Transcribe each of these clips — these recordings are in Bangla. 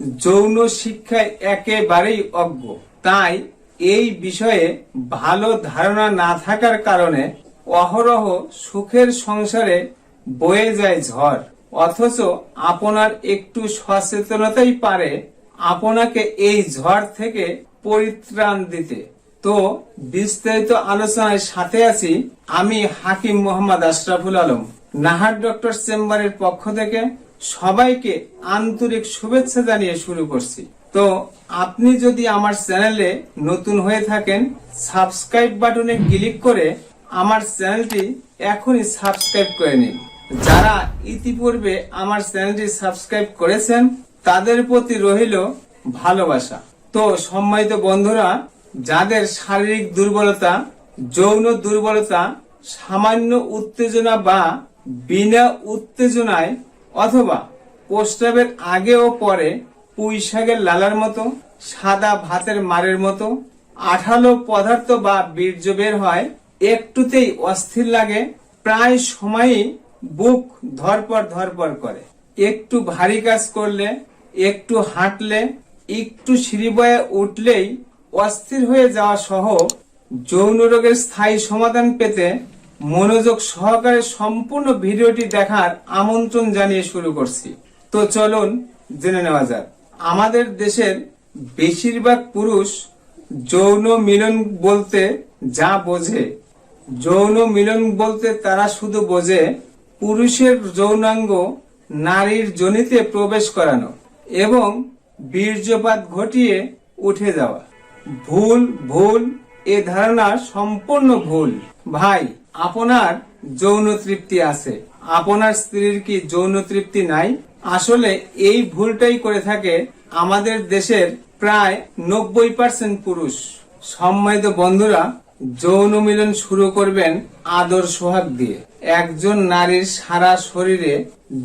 যৌন শিক্ষায় একেবারেই অজ্ঞ। তাই এই বিষয়ে ভালো ধারণা না থাকার কারণে অহরহ সুখের সংসারে বয়ে যায় ঝড়। অথচ আপনার একটু সচেতনতাই পারে আপনাকে এই ঝড় থেকে পরিত্রাণ দিতে। তো বিস্তারিত আলোচনায় সাথে আছি আমি হাকিম মোহাম্মদ আশরাফুল আলম, নাহার ডক্টর চেম্বারের পক্ষ থেকে। সবাইকে আন্তরিক শুভেচ্ছা জানিয়ে শুরু করছি। তো আপনি যদি আমার চ্যানেলে নতুন হয়ে থাকেন, সাবস্ক্রাইব বাটনে ক্লিক করে আমার চ্যানেলটি এখনই সাবস্ক্রাইব করে নিন। যারা ইতিপূর্বে আমার চ্যানেলটি সাবস্ক্রাইব করেছেন, তাদের প্রতি রহিল ভালোবাসা। তো সম্মানিত বন্ধুরা, যাদের শারীরিক দুর্বলতা, যৌন দুর্বলতা, সামান্য উত্তেজনা বা বিনা উত্তেজনায় অথবা প্রস্রাবের আগে ও পরে পুঁই শাকের লালার মতো, সাদা ভাতের মারের মতো আঠালো পদার্থ বা বীর্য বের হয়, একটুতেই অস্থির লাগে, প্রায় সময়ই বুক ধরপর ধরপর করে। একটু ভারী কাজ করলে, একটু হাঁটলে, একটু সিঁড়ি বয়ে উঠলেই অস্থির হয়ে যাওয়া সহ যৌন রোগের স্থায়ী সমাধান পেতে মনোযোগ সহকারে সম্পূর্ণ ভিডিওটি দেখার আমন্ত্রণ জানিয়ে শুরু করছি। তো চলুন জেনে নেওয়া যাক। আমাদের দেশের বেশিরভাগ পুরুষ যৌন মিলন বলতে যা বোঝে, যৌন মিলন বলতে তারা শুধু বোঝে পুরুষের যৌনাঙ্গ নারীর জনিতে প্রবেশ করানো এবং বীর্যপাত ঘটিয়ে উঠে যাওয়া। ভুল ভুল, এ ধারণা সম্পূর্ণ ভুল। ভাই, আপনার যৌন তৃপ্তি আছে। আপনার স্ত্রীর কি যৌন তৃপ্তি নাই? আসলে এই ভুলটাই করে থাকে আমাদের দেশের প্রায় নব্বই পার্সেন্ট পুরুষ। সম্মানিত বন্ধুরা, যৌন মিলন শুরু করবেন আদর সোহাগ দিয়ে। একজন নারীর সারা শরীরে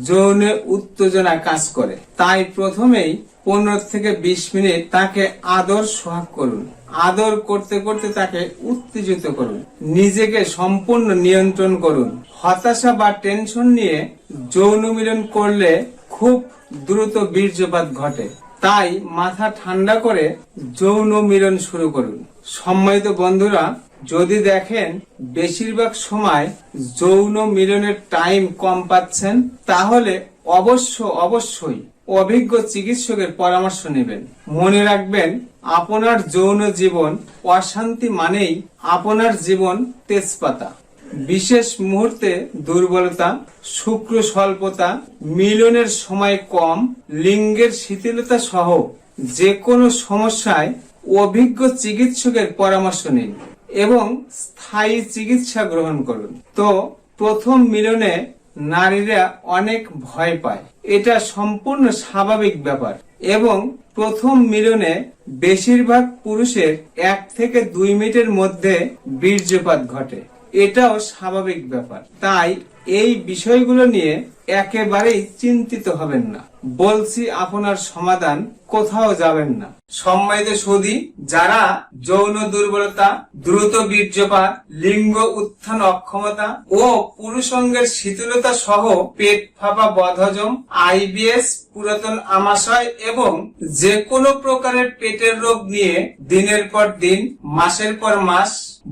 যৌন উত্তেজনা কাজ করে। তাই প্রথমেই পনেরো থেকে বিশ মিনিট তাকে আদর সোহাগ করুন। আদর করতে করতে তাকে উত্তেজিত করুন। নিজেকে সম্পূর্ণ নিয়ন্ত্রণ করুন। হতাশা বা টেনশন নিয়ে যৌন মিলন করলে খুব দ্রুত বীর্যপাত ঘটে। তাই মাথা ঠান্ডা করে যৌন মিলন শুরু করুন। সম্মানিত বন্ধুরা, যদি দেখেন বেশিরভাগ সময় যৌন মিলনের টাইম কম পাচ্ছেন, তাহলে অবশ্য অবশ্যই অভিজ্ঞ চিকিৎসকের পরামর্শ নেবেন। মনে রাখবেন, আপনার যৌন জীবন অশান্তি মানেই আপনার জীবন তেজপাতা। বিশেষ মুহূর্তে দুর্বলতা, শুক্র স্বল্পতা, মিলনের সময় কম, লিঙ্গের শিথিলতা সহ যে কোনো সমস্যায় অভিজ্ঞ চিকিৎসকের পরামর্শ নিন এবং স্থায়ী চিকিৎসা গ্রহণ করুন। তো প্রথম মিলনে নারীরা অনেক ভয় পায়। এটা সম্পূর্ণ স্বাভাবিক ব্যাপার এবং প্রথম মিলনে বেশিরভাগ পুরুষের এক থেকে দুই মিনিটের মধ্যে বীর্যপাত ঘটে। এটাও স্বাভাবিক ব্যাপার। তাই এই বিষয়গুলো নিয়ে একেবারেই চিন্তিত হবেন না। বলছি আপনার সমাধান, কোথাও যাবেন না। সম্মানিত সুদী যারা যৌন দুর্বলতা, দ্রুত বীর্যপাত, লিঙ্গ উত্থান অক্ষমতা ও পুরুষঙ্গের শীতলতা সহ পেট ফাঁপা বদহজম আইবিএস, পুরাতন আমাশয় এবং যে কোনো প্রকারের পেটের রোগ নিয়ে দিনের পর দিন, মাসের পর মাস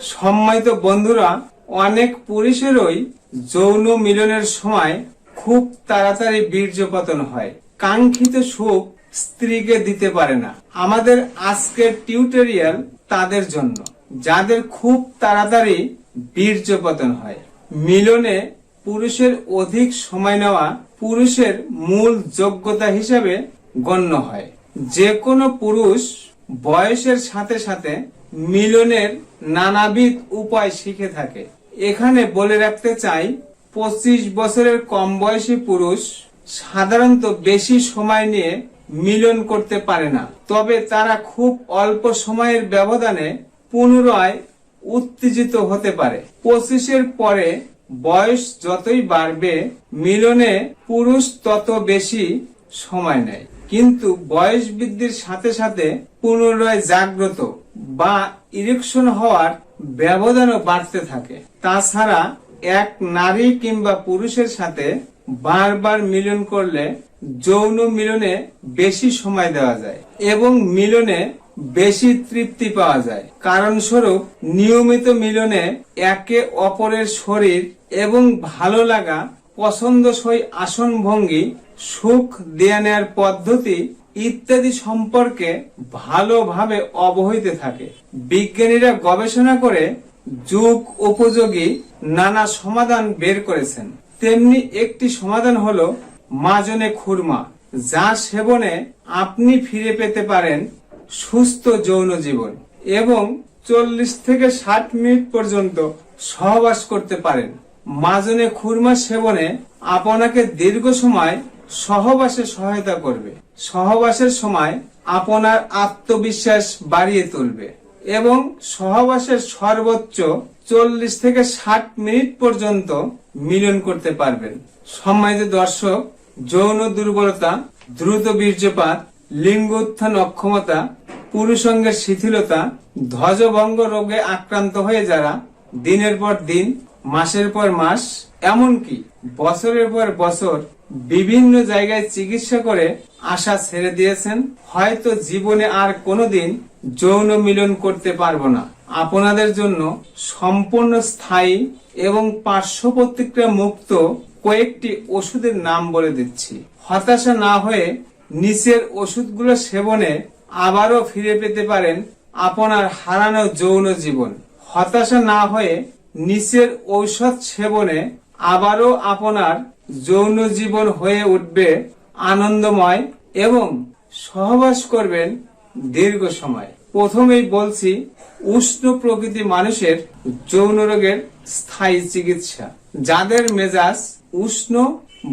সম্মানিত বন্ধুরা, অনেক পুরুষেরই যৌন মিলনের সময় খুব তাড়াতাড়ি বীর্যপতন হয়। কাঙ্ক্ষিত সুখ স্ত্রীকে দিতে পারে না। আমাদের আজকের টিউটোরিয়াল তাদের জন্য, যাদের খুব তাড়াতাড়ি বীর্যপতন হয়। মিলনে পুরুষের অধিক সময় নেওয়া পুরুষের মূল যোগ্যতা হিসেবে গণ্য হয়। যে কোনো পুরুষ বয়সের সাথে সাথে মিলনের নানাবিধ উপায় শিখে থাকে। এখানে বলে রাখতে চাই, পঁচিশ বছরের কম বয়সী পুরুষ সাধারণত বেশি সময় নিয়ে মিলন করতে পারে না। তবে তারা খুব অল্প সময়ের ব্যবধানে পুনরায় উত্তেজিত হতে পারে। পঁচিশের পরে বয়স যতই বাড়বে, মিলনে পুরুষ তত বেশি সময় নেয়। কিন্তু বয়স বৃদ্ধির সাথে সাথে পুনরায় জাগ্রত বা ইরেকশন হওয়ার ব্যবধানও বাড়তে থাকে। তাছাড়া এক নারী কিংবা পুরুষের সাথে বারবার মিলন করলে যৌন মিলনে বেশি সময় দেওয়া যায় এবং মিলনে বেশি তৃপ্তি পাওয়া যায়। কারণ স্বরূপ নিয়মিত মিলনে একে অপরের শরীর এবং ভালো লাগা, পছন্দসই আসন ভঙ্গি সুখ দেয়া নেয়ার পদ্ধতি ইত্যাদি সম্পর্কে ভালোভাবে অবহিত থাকে। বিজ্ঞানীরা গবেষণা করে যুগ উপযোগী নানা সমাধান বের করেছেন। তেমনি একটি সমাধান হলো মাজনে খুরমা, যা সেবনে আপনি ফিরে পেতে পারেন সুস্থ যৌন জীবন এবং চল্লিশ থেকে ষাট মিনিট পর্যন্ত সহবাস করতে পারেন। মাজনে খুরমা সেবনে আপনাকে দীর্ঘ সময় সহবাসে সহায়তা করবে। সহবাসের সময় আপনার আত্মবিশ্বাস বাড়িয়ে তুলবে এবং সহবাসের সর্বোচ্চ চল্লিশ থেকে ষাট মিনিট পর্যন্ত মিলন করতে পারবেন। সম্মানিত দর্শক, যৌন দুর্বলতা, দ্রুত বীর্যপাত লিঙ্গ উত্থান অক্ষমতা, পুরুষঙ্গের শিথিলতা, ধ্বজভঙ্গ রোগে আক্রান্ত হয়ে যারা দিনের পর দিন, মাসের পর মাস, এমনকি বছরের পর বছর বিভিন্ন জায়গায় চিকিৎসা করে আশা ছেড়ে দিয়েছেন। হয়তো জীবনে আর কোনোদিন যৌন মিলন করতে পারব না। আপনাদের জন্য সম্পূর্ণ স্থায়ী এবং পার্শ্ব প্রতিক্রিয়া মুক্ত কয়েকটি ওষুধের নাম বলে দিচ্ছি। হতাশা না হয়ে নিচের ওষুধগুলো সেবনে আবারও ফিরে পেতে পারেন আপনার হারানো যৌন জীবন। হতাশা না হয়ে নিচের ঔষধ সেবনে আবারও আপনার যৌন জীবন হয়ে উঠবে আনন্দময় এবং সহবাস করবেন দীর্ঘ সময়। প্রথমেই বলছি, উষ্ণ প্রকৃতি মানুষের যৌন রোগের স্থায়ী চিকিৎসা। যাদের মেজাজ উষ্ণ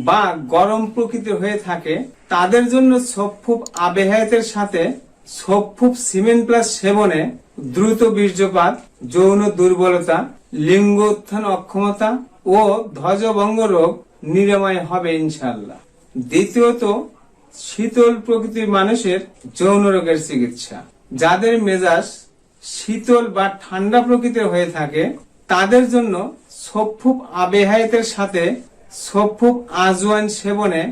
বা গরম প্রকৃতির হয়ে থাকে, তাদের জন্য সফুপ আবেহায়তের সাথে সফুপ সিমেন্ট প্লাস সেবনে দ্রুত বীর্যপাত, যৌন দুর্বলতা লিঙ্গ উত্থান অক্ষমতা ও ধ্বজভঙ্গ রোগ নিরাময় হবে ইনশাল্লাহ দ্বিতীয়ত, শীতল প্রকৃতির মানুষের যৌন রোগের চিকিৎসা। যাদের মেজাজ শীতল বা ঠান্ডা প্রকৃতির হয়ে থাকে, তাদের জন্য সফুপ আবেহায়তের সাথে সফুপ আজওয়ান সেবনে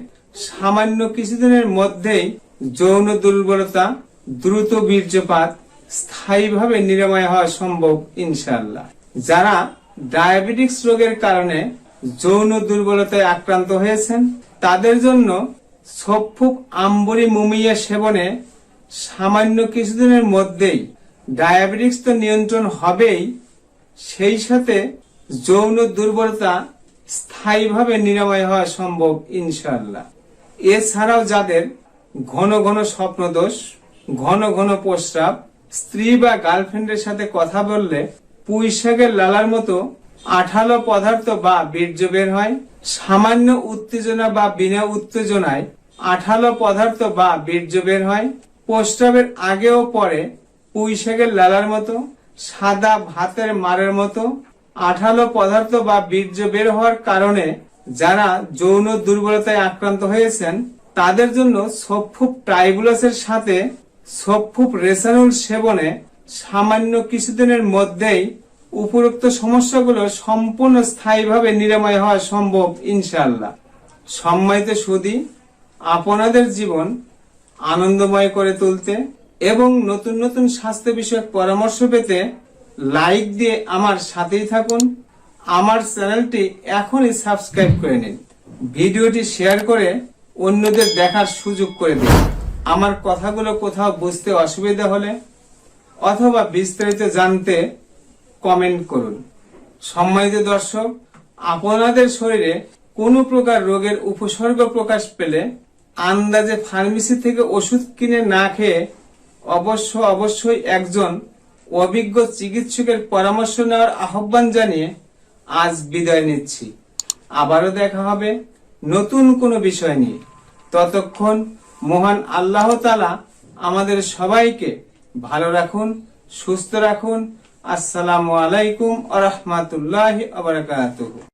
সামান্য কিছুদিনের মধ্যেই যৌন দুর্বলতা, দ্রুত বীর্যপাত স্থায়ীভাবে নিরাময় হওয়া সম্ভব ইনশাল্লাহ যারা ডায়াবেটিক্স রোগের কারণে যৌন দুর্বলতায় আক্রান্ত হয়েছেন। তাদের জন্য সফুক আম্বরি মুমিয়া সেবনে সামান্য কিছুদিনের মধ্যেই ডায়াবেটিক্স তো নিয়ন্ত্রণ হবেই, সেই সাথে যৌন দুর্বলতা স্থায়ীভাবে নিরাময় হওয়া সম্ভব ইনশাল্লাহ এছাড়াও যাদের ঘন ঘন স্বপ্নদোষ, ঘন ঘন প্রস্রাব, স্ত্রী বা গার্লফ্রেন্ডের সাথে কথা বললে পুঁই শাকের লালার মতো আঠালো পদার্থ বা বীর্য বের হয়। সামান্য উত্তেজনা বা বিনা উত্তেজনায় আঠালো পদার্থ বা বীর্য বের হয়। প্রস্রাবের আগে ও পরে পুঁই শাকের লালার মতো, সাদা ভাতের মারের মতো আঠালো পদার্থ বা বীর্য বের হওয়ার কারণে যারা যৌন দুর্বলতায় আক্রান্ত হয়েছেন, তাদের জন্য সফুপ ট্রাইবুলাসের সাথে সফুপ রেসানুল সেবনে সামান্য কিছুদিনের মধ্যেই উপরোক্ত সমস্যাগুলো সম্পূর্ণ স্থায়ীভাবে নিরাময় হওয়া সম্ভব ইনশাল্লাহ সম্মানিত সুদী, আপনাদের জীবন আনন্দময় করে তুলতে এবং নতুন নতুন স্বাস্থ্য বিষয়ক পরামর্শ পেতে লাইক দিয়ে আমার সাথেই থাকুন। আমার চ্যানেলটি এখনই সাবস্ক্রাইব করে নিন। ভিডিওটি শেয়ার করে অন্যদের দেখার সুযোগ করে দিন। আমার কথাগুলো কোথাও বুঝতে অসুবিধা হলে অথবা বিস্তারিত জানতে কমেন্ট করুন। সম্মানিত দর্শক, আপনাদের শরীরে কোনো প্রকার রোগের উপসর্গ প্রকাশ পেলে আন্দাজে ফার্মেসি থেকে ওষুধ কিনে না খেয়ে অবশ্য অবশ্যই একজন অভিজ্ঞ চিকিৎসকের পরামর্শ নেওয়ার আহ্বান জানিয়ে আজ বিদায় নিচ্ছি। আবারও দেখা হবে নতুন কোনো বিষয় নিয়ে। ততক্ষণ মহান আল্লাহ তালা আমাদের সবাইকে ভালো রাখুন সুস্থ রাখুন। আসসালামু আলাইকুম আ রহমতুল্লাহ আবরকাতুহ